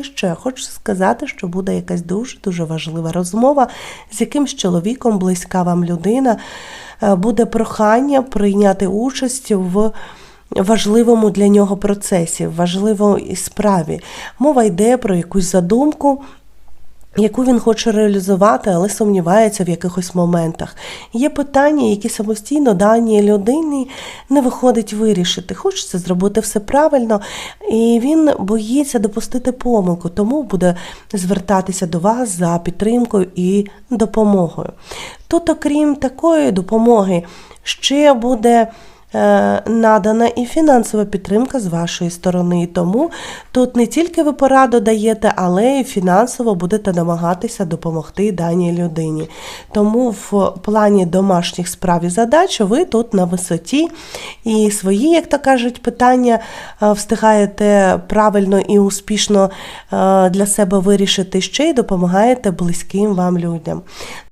І ще хочу сказати, що буде якась дуже дуже важлива розмова з якимсь чоловіком, близька вам людина. Е, Буде прохання прийняти участь в важливому для нього процесі, в важливій справі. Мова йде про якусь задумку. Яку він хоче реалізувати, але сумнівається в якихось моментах. Є питання, які самостійно даній людині не виходить вирішити. Хочеться зробити все правильно, і він боїться допустити помилку, тому буде звертатися до вас за підтримкою і допомогою. Тут, окрім такої допомоги, ще буде надана і фінансова підтримка з вашої сторони. Тому тут не тільки ви пораду даєте, але й фінансово будете намагатися допомогти даній людині. Тому в плані домашніх справ і задач ви тут на висоті і свої, як то кажуть, питання е, встигаєте правильно і успішно е, для себе вирішити ще й допомагаєте близьким вам людям.